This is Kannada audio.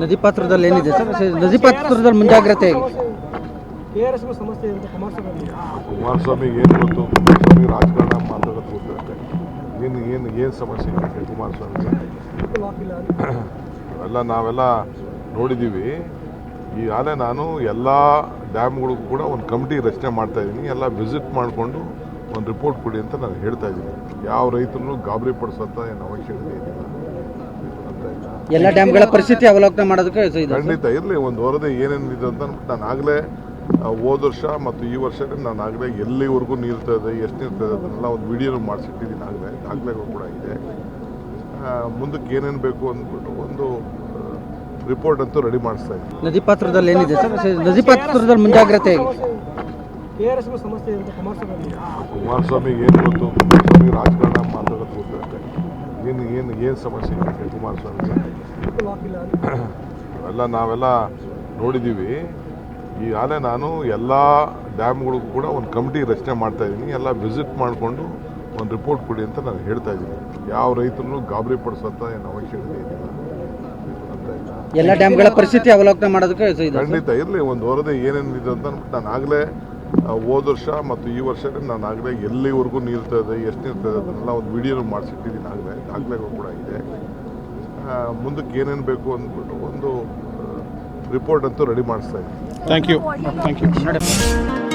ನದಿ ಪಾತ್ರದಲ್ಲಿ ಏನಿದೆ ಸರ್? ನದಿ ಪಾತ್ರದಲ್ಲಿ ಮುಂಜಾಗ್ರತೆ ಕುಮಾರಸ್ವಾಮಿ ಕುಮಾರಸ್ವಾಮಿಗೆ. ಏನು ಗೊತ್ತು? ಕುಮಾರಸ್ವಾಮಿ ರಾಜಕಾರಣ ಮಾತಾಡೋದು ಗೊತ್ತಿರುತ್ತೆ ಏನು ಏನು ಏನು ಸಮಸ್ಯೆ ಇದೆ ಕುಮಾರಸ್ವಾಮಿ ಅವೆಲ್ಲ ಇಲ್ಲ ನಾವೆಲ್ಲ ನೋಡಿದ್ದೀವಿ. ಈಗಾಗಲೇ ನಾನು ಎಲ್ಲ ಡ್ಯಾಮ್ಗಳಿಗೂ ಕೂಡ ಒಂದು ಕಮಿಟಿ ರಚನೆ ಮಾಡ್ತಾ ಇದ್ದೀನಿ. ಎಲ್ಲ ವಿಸಿಟ್ ಮಾಡಿಕೊಂಡು ಒಂದು ರಿಪೋರ್ಟ್ ಕೊಡಿ ಅಂತ ನಾನು ಹೇಳ್ತಾ ಇದ್ದೀನಿ. ಯಾವ ರೈತರನ್ನು ಗಾಬರಿ ಪಡಿಸೋಂಥ ಏನು ಅವಶ್ಯಕತೆ ಆಯ್ತಾ ಎಲ್ಲ ಡ್ಯಾಮ್ಗಳ ಪರಿಸ್ಥಿತಿ ಅವಲೋಕನ ಮಾಡೋದಕ್ಕೆ ಇದು ಇದೆ. ಖಂಡಿತ ಇರಲಿ ಒಂದು ವರದಿ ಏನೇನಿದೆ ಅಂತ ನಾನು ಆಗಲೇ ಹೋದ ವರ್ಷ ಮತ್ತು ಈ ವರ್ಷ ನಾನು ಆಗಲೇ ಎಲ್ಲಿವರೆಗೂ ಇದೆ ಎಷ್ಟು ನೀರ್ತದೆ ಅದನ್ನೆಲ್ಲ ಒಂದು ವಿಡಿಯೋ ಮಾಡಿಸಿಟ್ಟಿದ್ದೀನಿ ಆಗಲೇ ಆಗಲೇ ಕೂಡ ಇದೆ. ಮುಂದಕ್ಕೆ ಏನೇನು ಬೇಕು ಅಂದ್ಬಿಟ್ಟು ಒಂದು ರಿಪೋರ್ಟ್ ಅಂತೂ ರೆಡಿ ಮಾಡಿಸ್ತಾ ಇದ್ದೀನಿ. ನದಿ ಪಾತ್ರದಲ್ಲಿ ಏನಿದೆ ಸರ್? ನದಿ ಪಾತ್ರದಲ್ಲಿ ಮುಂಜಾಗ್ರತೆ ಕುಮಾರಸ್ವಾಮಿಗೆ ಏನು ಗೊತ್ತು? ಕುಮಾರಸ್ವಾಮಿ ರಾಜಕಾರಣ ಏನು ಏನು ಏನು ಸಮಸ್ಯೆ ಇದೆ ಕುಮಾರಸ್ವಾಮಿ ಅವೆಲ್ಲ ಎಲ್ಲ ನಾವೆಲ್ಲ ನೋಡಿದ್ದೀವಿ. ಈಗಾಗಲೇ ನಾನು ಎಲ್ಲ ಡ್ಯಾಮ್ಗಳಿಗೂ ಕೂಡ ಒಂದು ಕಮಿಟಿ ರಚನೆ ಮಾಡ್ತಾ ಇದ್ದೀನಿ. ಎಲ್ಲ ವಿಸಿಟ್ ಮಾಡಿಕೊಂಡು ಒಂದು ರಿಪೋರ್ಟ್ ಕೊಡಿ ಅಂತ ನಾನು ಹೇಳ್ತಾ ಇದ್ದೀನಿ. ಯಾವ ರೈತರನ್ನು ಗಾಬರಿ ಪಡಿಸೋಂಥ ಏನು ಅವಶ್ಯಕತೆ ಏನಿಲ್ಲ. ಆಯ್ತಾ ಎಲ್ಲ ಡ್ಯಾಮ್ಗಳ ಪರಿಸ್ಥಿತಿ ಅವಲೋಕನ ಮಾಡೋದಕ್ಕೆ ಇದು ಇದೆ. ಖಂಡಿತ ಇರಲಿ ಒಂದು ವರದಿ ಏನೇನಿದೆ ಅಂತ ನಾನು ಆಗಲೇ ಹೋದ ವರ್ಷ ಮತ್ತು ಈ ವರ್ಷ ನಾನು ಆಗಲೇ ಎಲ್ಲಿವರೆಗೂ ನೀರ್ತದೆ ಎಷ್ಟು ಇದೆ ಅದನ್ನೆಲ್ಲ ಒಂದು ವಿಡಿಯೋ ಮಾಡಿಸಿಟ್ಟಿದ್ದೀನಿ ಆಗಲೇ ದಾಖಲೆಗಳು ಕೂಡ ಇದೆ. ಮುಂದಕ್ಕೆ ಏನೇನು ಬೇಕು ಅಂದ್ಬಿಟ್ಟು ಒಂದು ರಿಪೋರ್ಟ್ ಅಂತೂ ರೆಡಿ ಮಾಡಿಸ್ತಾ ಇದ್ದೀನಿ. Thank you thank you